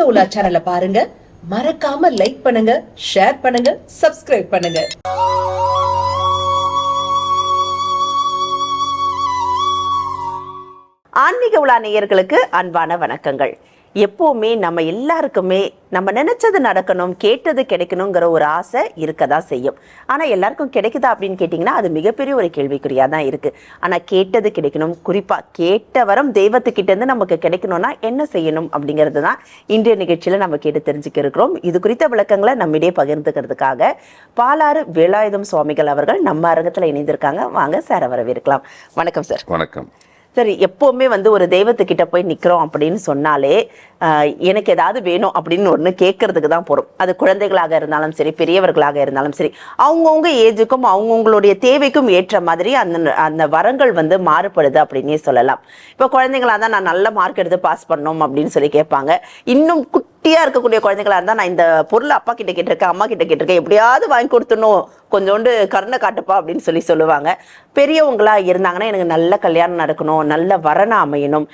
ஆன்மீக உலா சேனலை பாருங்க. மறக்காம லைக் பண்ணுங்க ஷேர் பண்ணுங்க சப்ஸ்கிரைப் பண்ணுங்க. ஆன்மீக உலா நேயர்களுக்கு அன்பான வணக்கங்கள். எப்போவுமே நம்ம எல்லாருக்குமே நம்ம நினச்சது நடக்கணும் கேட்டது கிடைக்கணுங்கிற ஒரு ஆசை இருக்க தான் செய்யும். ஆனால் எல்லாருக்கும் கிடைக்குதா அப்படின்னு கேட்டிங்கன்னா அது மிகப்பெரிய ஒரு கேள்விக்குறியாக தான் இருக்குது ஆனால் கேட்டது கிடைக்கணும். குறிப்பாக கேட்ட வரம் தெய்வத்துக்கிட்டேருந்து நமக்கு கிடைக்கணும்னா என்ன செய்யணும் அப்படிங்கிறது தான் இன்றைய நிகழ்ச்சியில் நம்ம கேட்டு தெரிஞ்சுக்க இருக்கிறோம். இது குறித்த விளக்கங்களை நம்மிடையே பகிர்ந்துக்கிறதுக்காக பாலாறு வேலாயுதம் சுவாமிகள் அவர்கள் நம்ம அரங்கத்தில் இணைந்திருக்காங்க. வாங்க சார் வரவேற்கலாம். வணக்கம் சார். வணக்கம். சரி எப்போவுமே வந்து ஒரு தெய்வத்துக்கிட்ட போய் நிற்கிறோம் அப்படின்னு சொன்னாலே எனக்கு ஏதாவது வேணும் அப்படின்னு ஒன்று கேட்கறதுக்கு தான் போகிறோம் அது குழந்தைகளாக இருந்தாலும் சரி பெரியவர்களாக இருந்தாலும் சரி அவங்கவுங்க ஏஜுக்கும் அவங்கவுங்களுடைய தேவைக்கும் ஏற்ற மாதிரி அந்த அந்த வரங்கள் வந்து மாறுபடுது அப்படின்னே சொல்லலாம். இப்போ குழந்தைங்களா தான் நான் நல்ல மார்க் எடுத்து பாஸ் பண்ணணும் அப்படின்னு சொல்லி கேட்பாங்க. இன்னும் குட்டியாக இருக்கக்கூடிய குழந்தைங்களாக இருந்தால் நான் இந்த பொருள் அப்பா கிட்ட கேட்டிருக்கேன் அம்மா கிட்ட கேட்டிருக்கேன் எப்படியாவது வாங்கி கொடுத்துடணும். கொஞ்சோண்டு கருணை காட்டுப்பா அப்படின்னு சொல்லி சொல்லுவாங்க. பெரியவங்களா இருந்தாங்கன்னா எனக்கு நல்ல கல்யாணம் நடக்கணும் நல்ல வரனை அமையணும்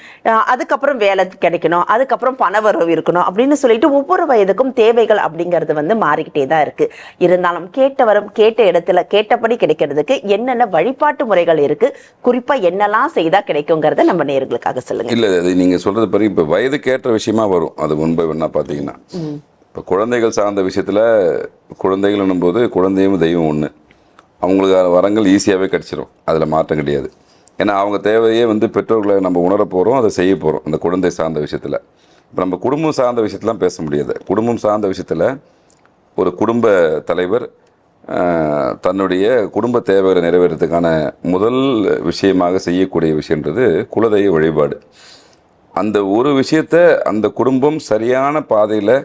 அதுக்கப்புறம் வேலை கிடைக்கணும் அதுக்கப்புறம் பண வரவு இருக்கணும் அப்படின்னு சொல்லிட்டு ஒவ்வொரு வயதுக்கும் தேவைகள் அப்படிங்கிறது வந்து மாறிக்கிட்டே தான் இருக்கு. இருந்தாலும் கேட்ட வரம் கேட்ட இடத்துல கேட்டபடி கிடைக்கிறதுக்கு என்னென்ன வழிபாட்டு முறைகள் இருக்கு குறிப்பா என்னெல்லாம் செய்தா கிடைக்குங்கிறத நம்ம நேர்களுக்காக சொல்லுங்க. இல்லை அது நீங்கள் சொல்கிறது பிறகு இப்போ வயதுக்கு ஏற்ற விஷயமா வரும். அது முன்பு என்ன பார்த்தீங்கன்னா இப்போ குழந்தைகள் சார்ந்த விஷயத்தில் குழந்தைகள் போது குழந்தையும் தெய்வம் ஒன்று அவங்களுக்கு வரங்கள் ஈஸியாகவே கிடச்சிரும். அதில் மாற்றம் கிடையாது. ஏன்னா அவங்க தேவையே வந்து பெற்றோர்களை நம்ம உணர போகிறோம் அதை செய்ய போகிறோம் அந்த குழந்தை சார்ந்த விஷயத்தில். இப்போ நம்ம குடும்பம் சார்ந்த விஷயத்தெலாம் பேச முடியாது. குடும்பம் சார்ந்த விஷயத்தில் ஒரு குடும்ப தலைவர் தன்னுடைய குடும்ப தேவைகளை நிறைவேறதுக்கான முதல் விஷயமாக செய்யக்கூடிய விஷயன்றது குலதெய்வ வழிபாடு. அந்த ஒரு விஷயத்த அந்த குடும்பம் சரியான பாதையில்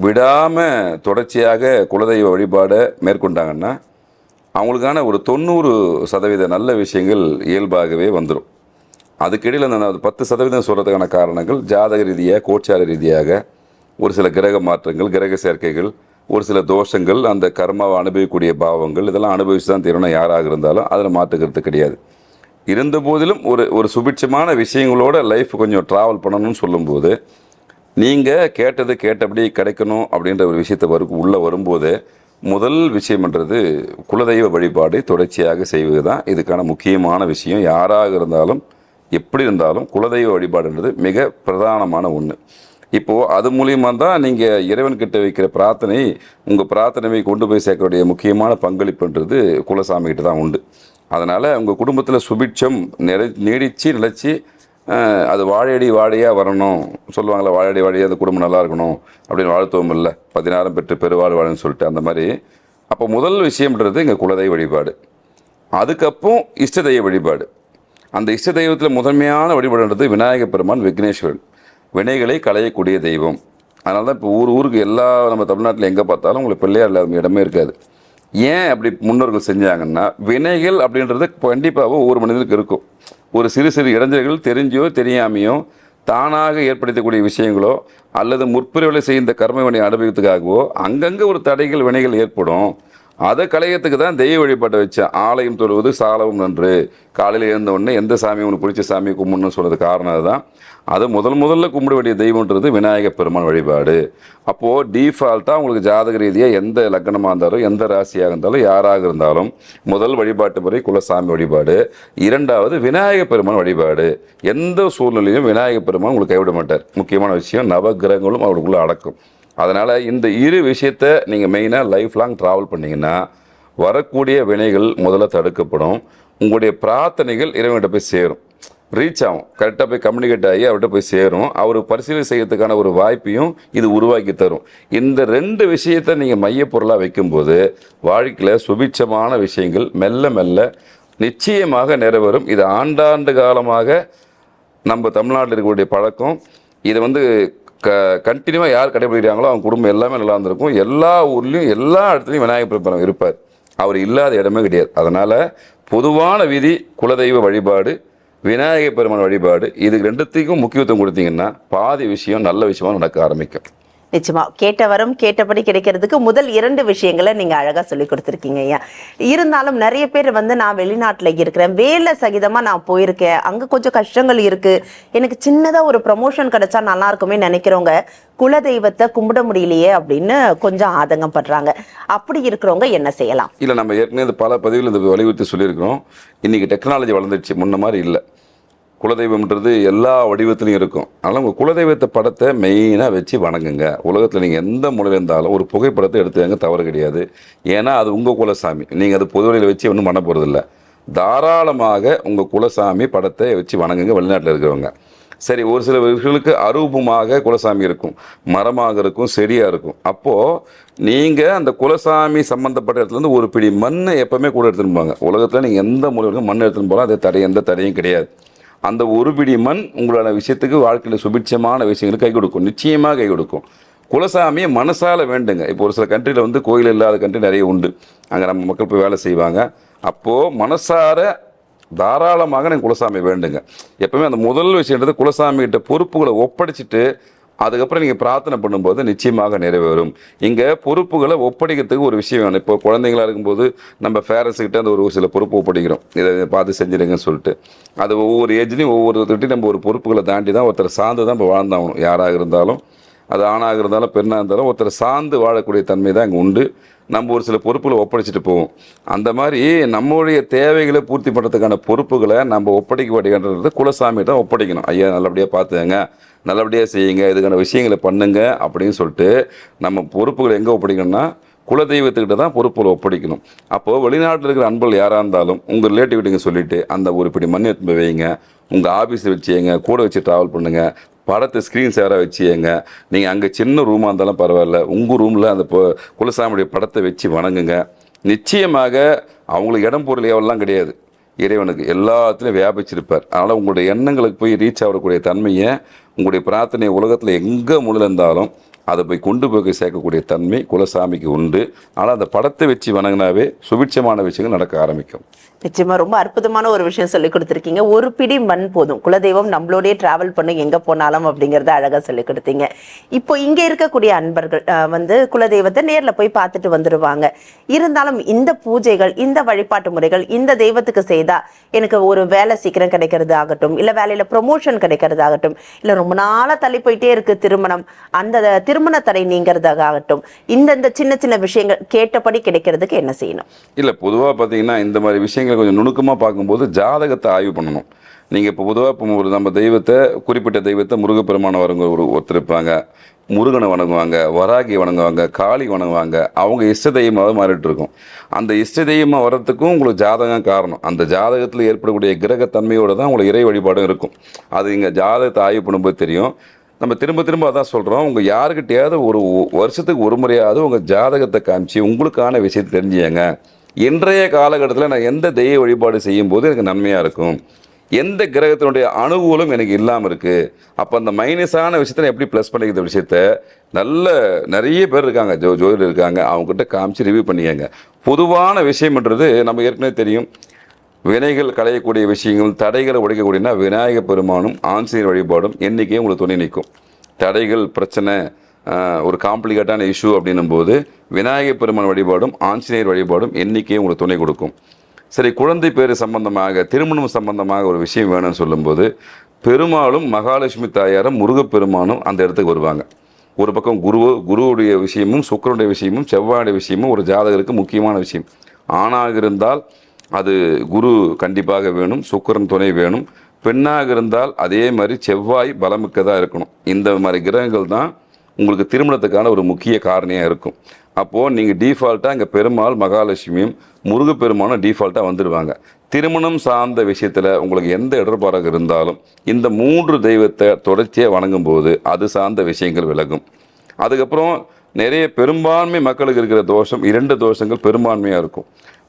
விடாமல் தொடர்ச்சியாக குலதெய்வ வழிபாடை மேற்கொண்டாங்கன்னா அவங்களுக்கான ஒரு தொண்ணூறு சதவீத நல்ல விஷயங்கள் இயல்பாகவே வந்துடும் அதுக்கிடையில் அந்த பத்து சதவீதம் சொல்கிறதுக்கான காரணங்கள் ஜாதக ரீதியாக கோச்சார ரீதியாக ஒரு சில கிரக மாற்றங்கள் கிரக சேர்க்கைகள் ஒரு சில தோஷங்கள் அந்த கர்மாவை அனுபவிக்கக்கூடிய பாவங்கள் இதெல்லாம் அனுபவிச்சு தான் தீரணும் யாராக இருந்தாலும் அதில் மாற்றுக்கிறது கிடையாது. இருந்த போதிலும் ஒரு ஒரு சுபிட்சமான விஷயங்களோட லைஃப் கொஞ்சம் ட்ராவல் பண்ணணும்னு சொல்லும்போது நீங்கள் கேட்டது கேட்டபடி கிடைக்கணும் அப்படின்ற ஒரு விஷயத்தை வரும் உள்ளே வரும்போது முதல் விஷயம்ன்றது குலதெய்வ வழிபாடு தொடர்ச்சியாக செய்வது தான் இதுக்கான முக்கியமான விஷயம். யாராக இருந்தாலும் எப்படி இருந்தாலும் குலதெய்வ வழிபாடுன்றது மிக பிரதானமான ஒன்று இப்போது அது மூலியமாக தான் நீங்கள் இறைவன்கிட்ட வைக்கிற பிரார்த்தனை உங்கள் பிரார்த்தனையை கொண்டு போய் சேர்க்கக்கூடிய முக்கியமான பங்களிப்புன்றது குலசாமிகிட்ட தான் உண்டு. அதனால் உங்கள் குடும்பத்தில் சுபிட்சம் நிறை நீடித்து நிலச்சி அது வாழையடி வாழையாக வரணும். சொல்லுவாங்களே வாழையடி வாழையாக அந்த குடும்பம் நல்லா இருக்கணும். அப்படின்னு வாழ்த்துவம் இல்லை. பதினாறும் பெற்று பெருவாழ் வாழன்னு சொல்லிட்டு அந்த மாதிரி. அப்போ முதல் விஷயம்ன்றது இங்கே குலதெய்வ வழிபாடு. அதுக்கப்புறம் இஷ்ட தெய்வ வழிபாடு. அந்த இஷ்ட தெய்வத்தில் முதன்மையான வழிபாடுன்றது விநாயக பெருமான் விக்னேஸ்வரன். வினைகளை களையக்கூடிய தெய்வம். அதனால தான் இப்போ ஊர் ஊருக்கு எல்லா நம்ம தமிழ்நாட்டில் எங்கே பார்த்தாலும் உங்களுக்கு பிள்ளையார் இல்லாத இடமே இருக்காது. ஏன் அப்படி முன்னோர்கள் செஞ்சாங்கன்னா வினைகள் அப்படின்றது கண்டிப்பாக ஒவ்வொரு மனிதனுக்கு இருக்கும். ஒரு சிறு சிறு இளைஞர்கள் தெரிஞ்சோ தெரியாமையோ தானாக ஏற்படுத்தக்கூடிய விஷயங்களோ அல்லது முற்பிறவிலை செய்த கர்ம வினை அனுபவத்துக்காகவோ அங்கங்கே ஒரு தடைகள் வினைகள் ஏற்படும். அதை கலையத்துக்கு தான் தெய்வ வழிபாட்டை வச்சேன் ஆலயம் தொழுவது சாலவும் நன்று. காலையில் எழுந்த உடனே எந்த சாமி உனக்கு பிடிச்ச சாமி கும்பிடணும்னு சொல்கிறது காரணம் அதுதான். அதை முதல் முதல்ல கும்பிட வேண்டிய தெய்வம்ன்றது விநாயகர் பெருமான் வழிபாடு. அப்போது டீஃபால்ட்டாக உங்களுக்கு ஜாதக ரீதியாக எந்த லக்னமாக இருந்தாலும் எந்த ராசியாக இருந்தாலும் யாராக இருந்தாலும் முதல் வழிபாட்டு முறை குலசாமி வழிபாடு. இரண்டாவது விநாயகர் பெருமான் வழிபாடு. எந்த சூழ்நிலையும் விநாயகர் பெருமான் உங்களுக்கு கைவிட மாட்டார். முக்கியமான விஷயம் நவகிரகங்களும் அவருக்குள்ளே அடக்கும். அதனால் இந்த இரு விஷயத்தை நீங்கள் மெயினாக லைஃப் லாங் ட்ராவல் பண்ணிங்கன்னா வரக்கூடிய வினைகள் முதல்ல தடுக்கப்படும். உங்களுடைய பிரார்த்தனைகள் இறைவன்கிட்ட போய் சேரும். ரீச் ஆகும். கரெக்டாக போய் கம்யூனிகேட் ஆகி அவர்கிட்ட போய் சேரும். அவர் பரிசீலனை செய்யறதுக்கான ஒரு வாய்ப்பையும் இது உருவாக்கி தரும். இந்த ரெண்டு விஷயத்தை நீங்கள் மையப்பொருளாக வைக்கும்போது வாழ்க்கையில் சுபிட்சமான விஷயங்கள் மெல்ல மெல்ல நிச்சயமாக நிறைவேறும். இது ஆண்டாண்டு காலமாக நம்ம தமிழ்நாட்டில் இருக்கக்கூடிய பழக்கம். இதை வந்து க கண்டினியூவாக யார் கடைபிடிக்கிறாங்களோ அவங்க குடும்பம் எல்லாமே நல்லா இருந்திருக்கும். எல்லா ஊர்லேயும் எல்லா இடத்துலையும் விநாயகர் பிரபலம் இருப்பார். அவர் இல்லாத இடமே கிடையாது. அதனால் பொதுவான விதி குலதெய்வ வழிபாடு விநாயகர் பெருமான் வழிபாடு இது ரெண்டுத்துக்கும் முக்கியத்துவம் கொடுத்தீங்கன்னா பாதி விஷயம் நல்ல விஷயமாக நடக்க ஆரம்பிக்கும். நிச்சயமா. கேட்டவரும் கேட்டபடி கிடைக்கிறதுக்கு முதல் இரண்டு விஷயங்களை நீங்க அழகா சொல்லி கொடுத்துருக்கீங்க ஐயா. இருந்தாலும் நிறைய பேர் வந்து நான் வெளிநாட்டுல இருக்கிறேன். வேலை சகிதமா நான் போயிருக்கேன். அங்க கொஞ்சம் கஷ்டங்கள் இருக்கு. எனக்கு சின்னதா ஒரு ப்ரமோஷன் கிடைச்சா நல்லா இருக்குமே நினைக்கிறவங்க குலதெய்வத்தை கும்பிட முடியலையே அப்படின்னு கொஞ்சம் ஆதங்கம் படுறாங்க. அப்படி இருக்கிறவங்க என்ன செய்யலாம்? இல்லை நம்ம ஏற்கனவே பல பதிவில் இந்த வலியுறுத்தி சொல்லியிருக்கிறோம். இன்றைக்கி டெக்னாலஜி வளர்ந்துருச்சு முன்ன மாதிரி இல்லை. குலதெய்வம்ன்றது எல்லா வடிவத்துலையும் இருக்கும். அதனால் உங்கள் குலதெய்வத்தை படத்தை மெயினாக வச்சு வணங்குங்க. உலகத்தில் நீங்கள் எந்த மூலையில் இருந்தாலும் ஒரு புகைப்படத்தை எடுத்துக்கங்க தவறு கிடையாது. ஏன்னா அது உங்கள் குலசாமி. நீங்கள் அது பொதுவெளியில் வச்சு ஒன்றும் பண்ண போகிறதில்ல தாராளமாக உங்கள் குலசாமி படத்தை வச்சு வணங்குங்க வெளிநாட்டில் இருக்கிறவங்க. சரி ஒரு சில விஷயங்களுக்கு அரூபமாக குலசாமி இருக்கும். மரமாக இருக்கும் செடியாக இருக்கும். அப்போது நீங்கள் அந்த குலசாமி சம்மந்தப்பட்ட இடத்துலேருந்து ஒரு பிடி மண்ணை எப்போவுமே கூட எடுத்துன்னு போங்க. உலகத்தில் நீங்கள் எந்த மூலையிலும் மண் எடுத்துன்னு போகலாம் அது தடை எந்த தடையும் கிடையாது. அந்த ஒரு பிடி மண் உங்களோட விஷயத்துக்கு வாழ்க்கையில் சுபிட்சமான விஷயங்களுக்கு கை கொடுக்கும். நிச்சயமாக கை கொடுக்கும். குலசாமியை மனசால் வேண்டுங்க. இப்போ ஒரு சில கண்ட்ரியில் வந்து கோயில் இல்லாத கண்ட்ரி நிறைய உண்டு. அங்கே நம்ம மக்கள் போய் வேலை செய்வாங்க. அப்போது மனசார தாராளமாக நீங்கள் குலசாமி வேண்டுங்க. எப்பவுமே அந்த முதல் விஷயன்றது குலசாமிகிட்ட பொறுப்புகளை ஒப்படைச்சிட்டு அதுக்கப்புறம் நீங்கள் பிரார்த்தனை பண்ணும்போது நிச்சயமாக நிறைவேறும். இங்கே பொறுப்புகளை ஒப்படைக்கிறதுக்கு ஒரு விஷயம் வேணும். இப்போ குழந்தைங்களா இருக்கும்போது நம்ம parents அந்த ஒரு சில பொறுப்பு ஒப்படைக்கிறோம். இதை இதை பார்த்து செஞ்சிடுங்கன்னு சொல்லிட்டு. அது ஒவ்வொரு ஏஜ்லேயும் ஒவ்வொருத்தர்கிட்டையும் நம்ம ஒரு பொறுப்புகளை தாண்டி தான் ஒருத்தர் சார்ந்து தான் இப்போ வாழ்ந்தாகணும். யாராக இருந்தாலும் அது ஆணாக இருந்தாலும் பெண்ணாக இருந்தாலும் ஒருத்தர் சார்ந்து வாழக்கூடிய தன்மை தான் இங்கே உண்டு. நம்ம ஒரு சில பொறுப்புகளை ஒப்படைச்சிட்டு போவோம். அந்த மாதிரி நம்மளுடைய தேவைகளை பூர்த்தி பண்ணுறதுக்கான பொறுப்புகளை நம்ம ஒப்படைக்க வேண்டியது குலசாமி தான் ஒப்படைக்கணும். ஐயா நல்லபடியாக பார்த்துங்க நல்லபடியாக செய்யுங்க இதுக்கான விஷயங்களை பண்ணுங்க அப்படின்னு சொல்லிட்டு நம்ம பொறுப்புகளை எங்கே ஒப்படைக்கணும்னா குலதெய்வத்துக்கிட்ட தான் பொறுப்புகளை ஒப்படைக்கணும். அப்போது வெளிநாட்டில் இருக்கிற அன்பர்கள் யாராக இருந்தாலும் உங்கள் ரிலேட்டிவ்கிட்ட சொல்லிவிட்டு அந்த ஒரு இப்படி மண் எடுத்து வைங்க. உங்கள் ஆஃபீஸில் வச்சுங்க கூட வச்சு ட்ராவல் பண்ணுங்கள் படத்தை ஸ்க்ரீன் சேராக வச்சுங்க நீங்கள் அங்கே சின்ன ரூமாக இருந்தாலும் பரவாயில்ல உங்கள் ரூமில் அந்த குலசாமியுடைய படத்தை வச்சு வணங்குங்க. நிச்சயமாக அவங்களுக்கு இடம் பொருள் எவ்வளோலாம் கிடையாது. இறைவனுக்கு எல்லாத்துலேயும் வியாபிச்சிருப்பார். அதனால் உங்களுடைய எண்ணங்களுக்கு போய் ரீச் ஆகக்கூடிய தன்மையை உங்களுடைய பிரார்த்தனை உலகத்தில் எங்கே முழுலேருந்தாலும் அதை போய் கொண்டு போய் சேர்க்கக்கூடிய தன்மை குலசாமிக்கு உண்டு. ஆனால் அந்த படத்தை வச்சு வணங்கினாவே சுபிட்சமான விஷயங்கள் நடக்க ஆரம்பிக்கும். நிச்சயமாக ரொம்ப அற்புதமான ஒரு விஷயம் சொல்லி கொடுத்துருக்கீங்க. ஒரு பிடி மண் போதும். குலதெய்வம் நம்மளோடய ட்ராவல் பண்ணும் எங்கே போனாலும் அப்படிங்கிறத அழகாக சொல்லி கொடுத்தீங்க. இப்போ இங்கே இருக்கக்கூடிய அன்பர்கள் வந்து குலதெய்வத்தை நேரில் போய் பார்த்துட்டு வந்துடுவாங்க இருந்தாலும் இந்த பூஜைகள் இந்த வழிபாட்டு முறைகள் இந்த தெய்வத்துக்கு செய்தால் எனக்கு ஒரு வேலை சீக்கிரம் கிடைக்கிறது ஆகட்டும் இல்லை வேலையில் ப்ரொமோஷன் கிடைக்கிறது ஆகட்டும் இல்லை ரொம்ப நாளாக தள்ளி போயிட்டே இருக்குது திருமணம். அந்த திருமண தடை நீங்கிறதாகட்டும் இந்த இந்த சின்ன சின்ன விஷயங்கள் கேட்டபடி கிடைக்கிறதுக்கு என்ன செய்யணும்? இல்லை பொதுவாக பார்த்தீங்கன்னா இந்த மாதிரி விஷயங்களை கொஞ்சம் நுணுக்கமாக பார்க்கும்போது ஜாதகத்தை ஆய்வு பண்ணணும். நீங்கள் இப்போ பொதுவாக இப்போ ஒரு நம்ம தெய்வத்தை குறிப்பிட்ட தெய்வத்தை முருகப்பெருமான வரவங்க ஒரு ஒருத்தர் இருப்பாங்க முருகனை வணங்குவாங்க வராகி வணங்குவாங்க காளி வணங்குவாங்க அவங்க இஷ்ட தெய்வமாக மாறிட்டு இருக்கும். அந்த இஷ்ட தெய்வமாக வர்றதுக்கும் உங்களுக்கு ஜாதகம் காரணம். அந்த ஜாதகத்தில் ஏற்படக்கூடிய கிரகத்தன்மையோடு தான் உங்களுக்கு இறை வழிபாடும் இருக்கும். அது இங்கே ஜாதகத்தை ஆய்வு பண்ணும்போது தெரியும். நம்ம திரும்ப திரும்ப அதான் சொல்கிறோம் உங்கள் யாருக்கிட்டையாவது ஒரு வருஷத்துக்கு ஒரு முறையாவது உங்கள் ஜாதகத்தை காமிச்சு உங்களுக்கான விஷயத்தை தெரிஞ்சுங்க இன்றைய காலகட்டத்தில் நான் எந்த தெய்வ வழிபாடு செய்யும்போது எனக்கு நன்மையாக இருக்கும். எந்த கிரகத்தினுடைய அனுகூலம் எனக்கு இல்லாமல் இருக்குது அப்போ அந்த மைனஸான விஷயத்தை நான் எப்படி ப்ளஸ் பண்ணிக்கிற விஷயத்த? நல்ல நிறைய பேர் இருக்காங்க. ஜோ ஜோதிடர் இருக்காங்க. அவங்ககிட்ட காமிச்சு ரிவ்யூ பண்ணிக்கங்க. பொதுவான விஷயம்ன்றது நம்ம ஏற்கனவே தெரியும். வினைகள் களையக்கூடிய விஷயங்கள் தடைகளை உடைக்கக்கூடியனா விநாயகர் பெருமானும் ஆஞ்சநேயர் வழிபாடும் என்றைக்கே உங்களுக்கு துணை நிற்கும். தடைகள் பிரச்சனை ஒரு காம்ப்ளிகேட்டான இஷ்யூ அப்படின்னும் போது விநாயகர் பெருமான் வழிபாடும் ஆஞ்சநேயர் வழிபாடும் என்றைக்கே உங்களுக்கு துணை கொடுக்கும். சரி குழந்தை பேர் சம்பந்தமாக திருமணம் சம்பந்தமாக ஒரு விஷயம் வேணும்னு சொல்லும்போது பெருமாளும் மகாலட்சுமி தாயாரும் முருகப்பெருமானும் அந்த இடத்துக்கு வருவாங்க. ஒரு பக்கம் குரு குருவுடைய விஷயமும் சுக்கரனுடைய விஷயமும் செவ்வாயுடைய விஷயமும் ஒரு ஜாதகருக்கு முக்கியமான விஷயம். ஆணாக இருந்தால் அது குரு கண்டிப்பாக வேணும் சுக்கிரன் துணை வேணும். பெண்ணாக இருந்தால் அதே மாதிரி செவ்வாய் பலமிக்கதாக இருக்கணும். இந்த மாதிரி கிரகங்கள் தான் உங்களுக்கு திருமணத்துக்கான ஒரு முக்கிய காரணியாக இருக்கும். அப்போது நீங்கள் டீஃபால்ட்டாக இங்கே பெருமாள் மகாலட்சுமியும் முருகப்பெருமானும் டீஃபால்ட்டாக வந்துடுவாங்க திருமணம் சார்ந்த விஷயத்தில் உங்களுக்கு எந்த இடர்பாடாக இருந்தாலும் இந்த மூன்று தெய்வத்தை தொடர்ச்சியாக வணங்கும் போது அது சார்ந்த விஷயங்கள் விலகும். அதுக்கப்புறம் நிறைய பெரும்பான்மை மக்களுக்கு இருக்கிற தோஷம் இரண்டு தோஷங்கள் பெரும்பான்மையாக இருக்கும்.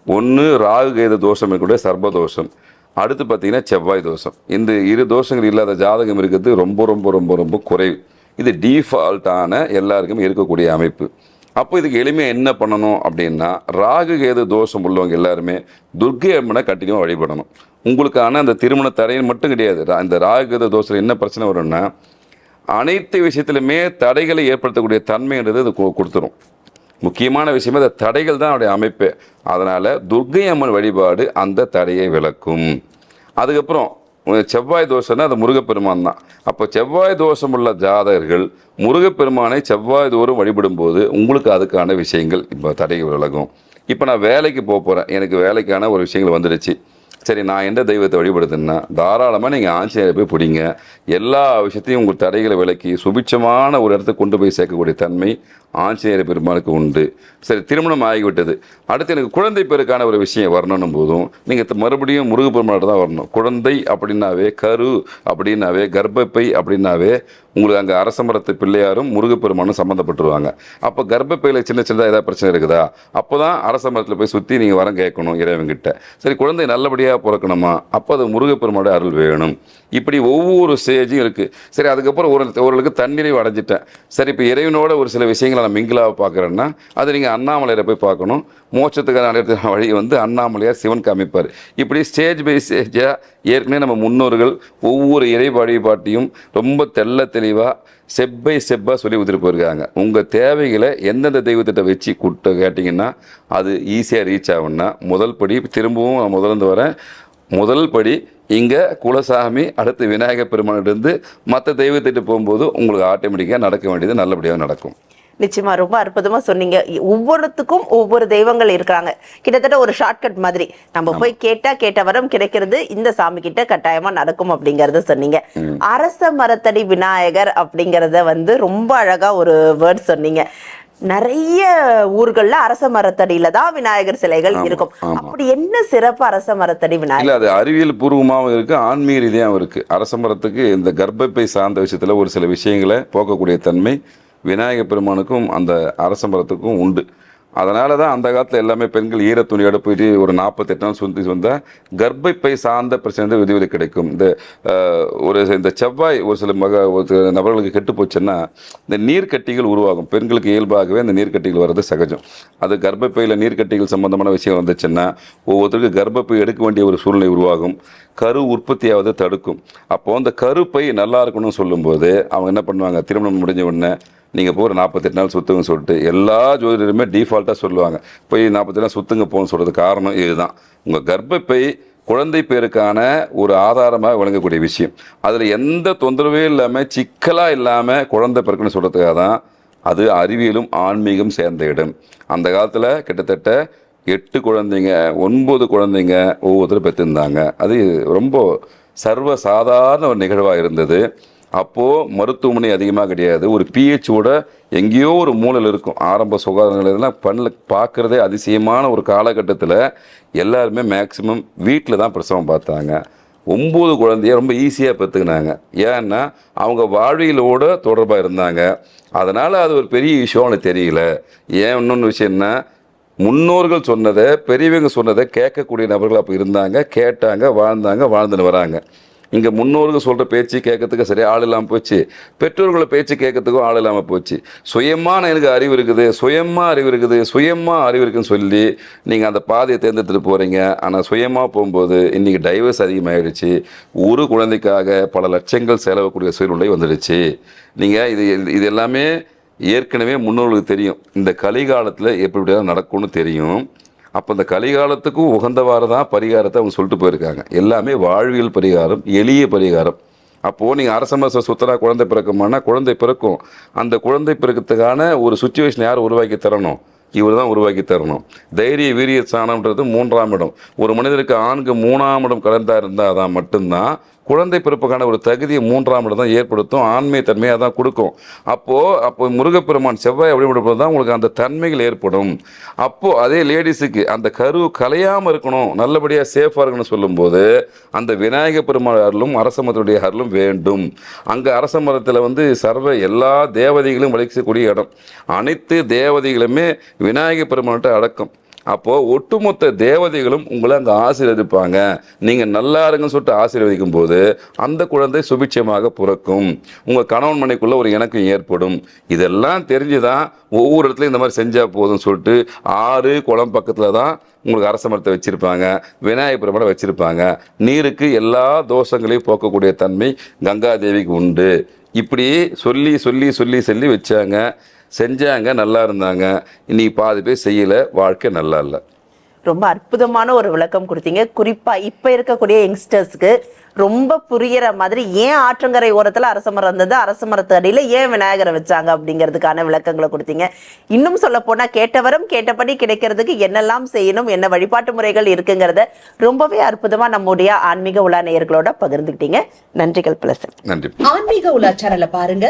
ஒன்று ராகு கேத தோஷம் இருக்கக்கூடிய சர்பதோஷம் அடுத்து பார்த்தீங்கன்னா செவ்வாய் தோஷம். இந்த இரு தோஷங்கள் இல்லாத ஜாதகம் இருக்கிறது ரொம்ப ரொம்ப ரொம்ப ரொம்ப குறைவு. இது டீஃபால்ட்டான எல்லாருக்கும் இருக்கக்கூடிய அமைப்பு. அப்போ இதுக்கு எளிமையாக என்ன பண்ணணும் அப்படின்னா ராகு கேது தோஷம் உள்ளவங்க எல்லாருமே துர்கை அம்மனை கண்டினியூவாக வழிபடணும். உங்களுக்கான அந்த திருமண தடையின் மட்டும் கிடையாது. ரா- இந்த ராகு கேது தோஷத்தில் என்ன பிரச்சனை வரும்னா அனைத்து விஷயத்துலையுமே தடைகளை ஏற்படுத்தக்கூடிய தன்மைன்றது அது கொடுத்துரும். முக்கியமான விஷயமே அந்த தடைகள் தான் அவருடைய அமைப்பு. அதனால் துர்க்கை அம்மன் வழிபாடு அந்த தடையை விளக்கும். அதுக்கப்புறம் செவ்வாய் தோஷம்னா அது முருகப்பெருமான் தான். அப்போ செவ்வாய் தோஷம் உள்ள ஜாதகர்கள் முருகப்பெருமானை செவ்வாய் தோறும் வழிபடும்போது உங்களுக்கு அதுக்கான விஷயங்கள் இப்போ தடைகள் விலகும். இப்போ நான் வேலைக்கு போக போகிறேன் எனக்கு வேலைக்கான ஒரு விஷயங்கள் வந்துடுச்சு. சரி நான் எந்த தெய்வத்தை வழிபடுதுன்னா தாராளமாக நீங்கள் ஆஞ்சநேயரை போய் பிடிங்க. எல்லா விஷயத்தையும் உங்கள் தடைகளை விலக்கி சுபிட்சமான ஒரு இடத்துக்கு கொண்டு போய் சேர்க்கக்கூடிய தன்மை ஆஞ்சநேயர் பெருமாளுக்கு உண்டு. சரி திருமணம் ஆகிவிட்டது. அடுத்து எனக்கு குழந்தை பேருக்கான ஒரு விஷயம் வரணும் போதும் நீங்கள் மறுபடியும் முருகப்பெருமாள்கிட்ட தான் வரணும். குழந்தை அப்படின்னாவே கரு அப்படின்னாவே கர்ப்பப்பை அப்படின்னாவே உங்களுக்கு அங்கே அரசமரத்து பிள்ளையாரும் முருகப்பெருமானும் சம்மந்தப்பட்டுருவாங்க அப்போ கர்ப்பப்பையில் சின்ன சின்னதாக ஏதாவது பிரச்சனை இருக்குதா? அப்போ தான் அரசமரத்தில் போய் சுற்றி நீங்கள் வரம் கேட்கணும் இறைவன்கிட்ட. சரி குழந்தை நல்லபடியாக பிறக்கணுமா? அப்போ அது முருகப்பெருமானோட அருள் வேணும். இப்படி ஒவ்வொரு ஸ்டேஜும் இருக்குது சரி அதுக்கப்புறம் ஒரு ஒருவர்களுக்கு தன்னிறைவு அடைஞ்சிட்டேன். சரி இப்போ இறைவனோட ஒரு சில விஷயங்களை நான் மிங்கிலாக பார்க்குறேன்னா அது நீங்கள் அண்ணாமலையில் போய் பார்க்கணும். மோட்சத்துக்கான அடையறதுக்கான வழி வந்து அண்ணாமலையார் சிவன் காமிப்பார். இப்படி ஸ்டேஜ் பை ஸ்டேஜாக ஏற்கனவே நம்ம முன்னோர்கள் ஒவ்வொரு இறை வழிபாட்டையும் ரொம்ப தெள்ள தெளிவாக ஸ்டெப் பை ஸ்டெப்பாக சொல்லி கொடுத்துட்டு போயிருக்காங்க. உங்கள் தேவைகளை எந்தெந்த தெய்வத்திட்ட வச்சு கூட்ட கேட்டிங்கன்னா அது ஈஸியாக ரீச் ஆகும்னா முதல் படி திரும்பவும் நான் முதல்ல வரேன். முதல் படி இங்கே குலசாமி அடுத்து விநாயகர் பெருமானிலிருந்து மற்ற தெய்வத்திட்டு போகும்போது உங்களுக்கு ஆட்டோமேட்டிக்காக நடக்க வேண்டியது நல்லபடியாக நடக்கும். நிச்சயமா ரொம்ப அற்புதமா சொன்னீங்க. ஒவ்வொருத்துக்கும் ஒவ்வொரு தெய்வங்கள் இருக்கிறாங்க. கிட்டத்தட்ட ஒரு ஷார்ட்கட் மாதிரி. நம்ம போய் கேட்டா கேட்ட வரம் கிடைக்கிறது இந்த சாமி கிட்ட கட்டாயமா நடக்கும் அப்படிங்கறத சொன்னீங்க. அரச மரத்தடி விநாயகர் அப்படிங்கறத வந்து ரொம்ப அழகா ஒரு வேர்ட் சொன்னீங்க. நிறைய ஊர்கள்ல அரச மரத்தடியில தான் விநாயகர் சிலைகள் இருக்கும். அப்படி என்ன சிறப்பு அரச மரத்தடி விநாயகர்? இல்லை அது அறிவியல் பூர்வமாகவும் இருக்குது ஆன்மீக ரீதியாகவும் இருக்குது அரசமரத்துக்கு இந்த கர்ப்பப்பை சார்ந்த விஷயத்தில் ஒரு சில விஷயங்களை போக்கக்கூடிய தன்மை விநாயக பெருமானுக்கும் அந்த அரசமரத்துக்கும் உண்டு. அதனால தான் அந்த காலத்தில் எல்லாமே பெண்கள் ஈர துணியோட போயிட்டு ஒரு நாற்பத்தெட்டு நாள் சுற்றி வந்தால் கர்ப்பப்பை சார்ந்த பிரச்சனை வந்து விதிவிலக்கு கிடைக்கும். இந்த ஒரு இந்த செவ்வாய் ஒரு சில மக ஒரு சில நபர்களுக்கு கெட்டு போச்சுன்னா இந்த நீர்க்கட்டிகள் உருவாகும். பெண்களுக்கு இயல்பாகவே இந்த நீர்க்கட்டிகள் வர்றது சகஜம். அது கர்ப்பப்பையில் நீர்க்கட்டிகள் சம்பந்தமான விஷயம் வந்துச்சுன்னா ஒவ்வொருத்தருக்கும் கர்ப்பப்பை எடுக்க வேண்டிய ஒரு சூழ்நிலை உருவாகும். கரு உற்பத்தியாவது தடுக்கும். அப்போது அந்த கருப்பை நல்லா இருக்கணும்னு சொல்லும்போது அவங்க என்ன பண்ணுவாங்க? திருமணம் முடிஞ்ச உடனே நீங்கள் போகிற நாற்பத்தெட்டு நாள் சுத்துங்கன்னு சொல்லிட்டு எல்லா ஜோதிடருமே டிஃபால்ட்டாக சொல்லுவாங்க. போய் நாற்பத்தெட்டு நாள் சுத்துங்க போகணும்னு சொல்கிறது காரணம் இதுதான். உங்கள் கர்ப்பப்பை குழந்தை பேருக்கான ஒரு ஆதாரமாக விளங்கக்கூடிய விஷயம். அதில் எந்த தொந்தரவே இல்லாமல் சிக்கலாக இல்லாமல் குழந்தை பிறக்குன்னு சொல்கிறதுக்காக தான் அது அறிவியலும் ஆன்மீகம் சேர்ந்த இடம். அந்த காலத்தில் கிட்டத்தட்ட எட்டு குழந்தைங்க ஒன்பது குழந்தைங்க ஒவ்வொருத்தரும் பெற்றிருந்தாங்க. அது ரொம்ப சர்வ சாதாரண ஒரு நிகழ்வாக இருந்தது. அப்போது மருத்துவமனை அதிகமாக கிடையாது. ஒரு பிஹெச்சோட எங்கேயோ ஒரு மூலையில் இருக்கும். ஆரம்ப சுகாதார நிலையத்தில் பண்ணில் பார்க்குறதே அதிசயமான ஒரு காலகட்டத்தில் எல்லாருமே மேக்சிமம் வீட்டில் தான் பிரசவம் பார்த்தாங்க. ஒம்பது குழந்தைய ரொம்ப ஈஸியாக பெற்றுக்கினாங்க ஏன்னா அவங்க வாழ்வியலோடு தொடர்பாக இருந்தாங்க. அதனால் அது ஒரு பெரிய இஷ்யூ அவனுக்கு தெரியல. ஏன் இன்னொன்று விஷயம்னா முன்னோர்கள் சொன்னதை பெரியவங்க சொன்னதை கேட்கக்கூடிய நபர்கள் அப்போ இருந்தாங்க கேட்டாங்க வாழ்ந்தாங்க வாழ்ந்துன்னு வராங்க. இங்கே முன்னோர்கள் சொல்கிற பேச்சு கேட்கறதுக்கு சரியாக ஆள் இல்லாமல் போச்சு. பெற்றோர்களை பேச்சு கேட்கறதுக்கும் ஆள் இல்லாமல் போச்சு. சுயமான எனக்கு அறிவு இருக்குது. சுயமாக அறிவு இருக்குது. சுயமாக அறிவு இருக்குன்னு சொல்லி நீங்கள் அந்த பாதையை தேர்ந்தெடுத்துட்டு போகிறீங்க ஆனால் சுயமாக போகும்போது இன்றைக்கி டைவர்ஸ் அதிகமாகிடுச்சு ஒரு குழந்தைக்காக பல லட்சங்கள் செலவக்கூடிய சூழ்நிலை வந்துடுச்சு. நீங்கள் இது இது எல்லாமே ஏற்கனவே முன்னோர்களுக்கு தெரியும். இந்த கலிகாலத்தில் எப்படி எப்படியாவது நடக்கும்னு தெரியும். அப்போ இந்த கலிகாலத்துக்கும் உகந்தவாறு தான் பரிகாரத்தை அவங்க சொல்லிட்டு போயிருக்காங்க. எல்லாமே வாழ்வியல் பரிகாரம் எளிய பரிகாரம். அப்போது நீங்கள் அரச மாச சுத்தராக குழந்தை பிறக்குமானா குழந்தை பிறக்கும். அந்த குழந்தை பிறக்கிறதுக்கான ஒரு சுச்சுவேஷன் யார் உருவாக்கி தரணும்? இவர் தான் உருவாக்கி தரணும். தைரிய வீரிய சாணம்ன்றது மூன்றாம் இடம். ஒரு மனிதருக்கு ஆண்கு மூணாம் இடம் கலந்தா இருந்தால் தான் மட்டும்தான் குழந்தை பிறப்புக்கான ஒரு தகுதியை மூன்றாம் இடம் தான் ஏற்படுத்தும். ஆண்மை தன்மையாக தான் கொடுக்கும். அப்போது அப்போ முருகப்பெருமான் செவ்வாய் வழிபடும்போது தான் உங்களுக்கு அந்த தன்மைகள் ஏற்படும். அப்போது அதே லேடிஸுக்கு அந்த கரு கலையாமல் இருக்கணும் நல்லபடியாக சேஃபாக இருக்கணும்னு சொல்லும்போது அந்த விநாயகர் பெருமாள் அருளும் அரச மரத்துடைய அருளும் வேண்டும். அங்கே அரச மரத்தில் வந்து சர்வ எல்லா தேவதைகளும் வலிக்கக்கூடிய இடம். அனைத்து தேவதைகளுமே விநாயகர் பெருமாள்கிட்ட அடக்கம். அப்போது ஒட்டுமொத்த தேவதைகளும் உங்களை அங்கே ஆசீர்வதிப்பாங்க. நீங்கள் நல்லா இருங்கன்னு சொல்லிட்டு ஆசீர்வதிக்கும் போது அந்த குழந்தை சுபிட்சமாக பிறக்கும். உங்கள் கணவன் மனைக்குள்ளே ஒரு இணக்கம் ஏற்படும். இதெல்லாம் தெரிஞ்சு தான் ஒவ்வொரு இடத்துலையும் இந்த மாதிரி செஞ்சால் போதும்னு சொல்லிட்டு ஆறு குளம் பக்கத்தில் தான் உங்களுக்கு அரச மரத்தை வச்சுருப்பாங்க. விநாயகர் பெருமாளை வச்சுருப்பாங்க. நீருக்கு எல்லா தோஷங்களையும் போக்கக்கூடிய தன்மை கங்காதேவிக்கு உண்டு. இப்படி சொல்லி சொல்லி சொல்லி சொல்லி வச்சாங்க. செஞ்சாங்க நல்லா இருந்தாங்க. இன்னைக்கு பாதி பேர் செய்யலை வாழ்க்கை நல்லா இல்லை. ரொம்ப அற்புதமான ஒரு விளக்கம் கொடுத்தீங்க. குறிப்பா இப்ப இருக்கக்கூடிய யங்ஸ்டர்ஸ்க்கு ரொம்ப புரியற மாதிரி ஏன் ஆற்றங்கரை ஓரத்துல அரச மரம் இருந்தது அரச மரத்து அடியில ஏன் விநாயகரை வச்சாங்க அப்படிங்கிறதுக்கான விளக்கங்களை கொடுத்தீங்க. இன்னும் சொல்ல போனா கேட்டவரும் கேட்டபடி கிடைக்கிறதுக்கு என்னெல்லாம் செய்யணும் என்ன வழிபாட்டு முறைகள் இருக்குங்கிறத ரொம்பவே அற்புதமா நம்முடைய ஆன்மீக உலா நேயர்களோட பகிர்ந்துக்கிட்டீங்க. நன்றிகள் பிளஸ் நன்றி. ஆன்மீக உலா சேனலை பாருங்க.